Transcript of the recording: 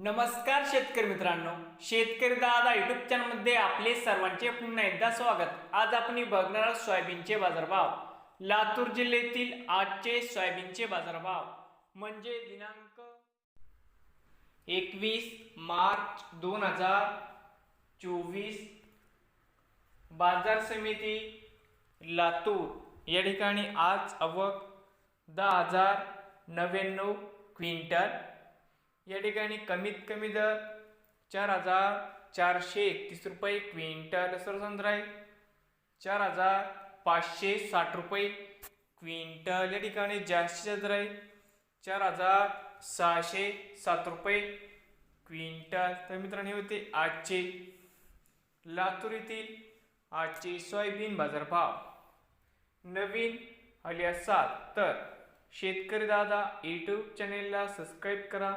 नमस्कार शेतकरी मित्रांनो शेतकरी दादा युट्यूब चॅनलमध्ये आपले सर्वांचे पुन्हा एकदा स्वागत. आज आपण बघणार आहोत सोयाबीनचे बाजारभाव. लातूर जिल्ह्यातील आजचे सोयाबीनचे बाजारभाव. म्हणजे दिनांक एकवीस मार्च दोन हजार चोवीस. बाजार समिती लातूर. या ठिकाणी आज आवक दहा हजार नव्याण्णव क्विंटल. या ठिकाणी कमीत कमी दर चार हजार चारशे एकतीस रुपये क्विंटल सरसंद्र आहे. चार हजार पाचशे साठ रुपये क्विंटल या ठिकाणी जास्तीत जास्त आहे. चार हजार सहाशे सात रुपये क्विंटल. तर मित्रांनो हे होते आजचे लातूर येथील आजचे सोयाबीन बाजारभाव. नवीन आले असाल तर शेतकरी दादा यूट्यूब चॅनेलला सबस्क्राईब करा.